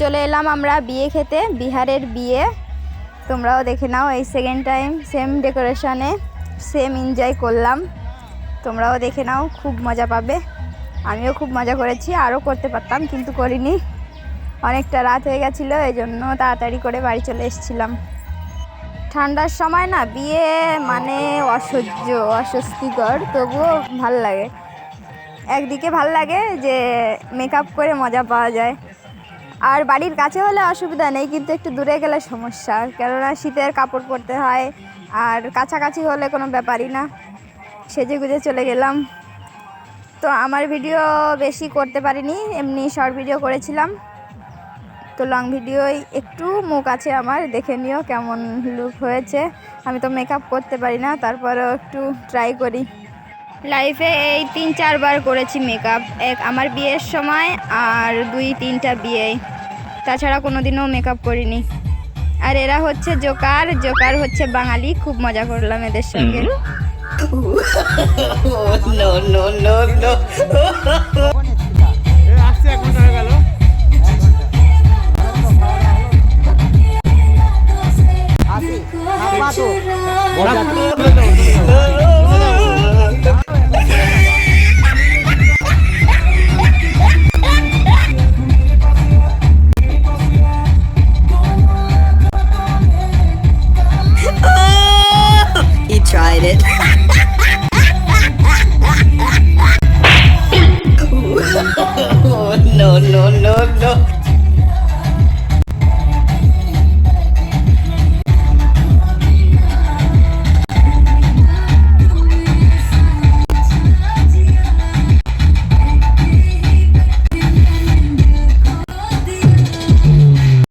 চলে এলাম আমরা বিয়ে খেতে, বিহারের বিয়ে। তোমরাও দেখে নাও, এই সেকেন্ড টাইম সেম ডেকোরেশনে সেম এনজয় করলাম। তোমরাও দেখে নাও, খুব মজা পাবে। আমিও খুব মজা করেছি, আরও করতে পারতাম, কিন্তু করিনি। অনেকটা রাত হয়ে গেছিল এই জন্য তাড়াতাড়ি করে বাড়ি চলে এসেছিলাম। ঠান্ডার সময় না, বিয়ে মানে অসহ্য, অস্বস্তিকর, তবুও ভালো লাগে। একদিকে ভালো লাগে যে মেকআপ করে মজা পাওয়া যায়। আর বাড়ির কাছে হলে অসুবিধা নেই, কিন্তু একটু দূরে গেলে সমস্যা। কেননা শীতের কাপড় পরতে হয়, আর কাছাকাছি হলে কোনো ব্যাপারই না। সেজে গুজে চলে গেলাম। তো আমার ভিডিও বেশি করতে পারিনি, এমনি শর্ট ভিডিও করেছিলাম। তো লং ভিডিওই একটু মুখ আছে আমার, দেখে নিও কেমন লুক হয়েছে। আমি তো মেকআপ করতে পারি না, তারপরেও একটু ট্রাই করি। লাইফে এই তিন চারবার করেছি মেকআপ এক আমার বিয়ের সময় আর দুই তিনটা বিয়ে। তাছাড়া কোনো দিনও মেকআপ করিনি। আর এরা হচ্ছে জোকার জোকার হচ্ছে বাঙালি। খুব মজা করলাম এদের সঙ্গে। no, tried it.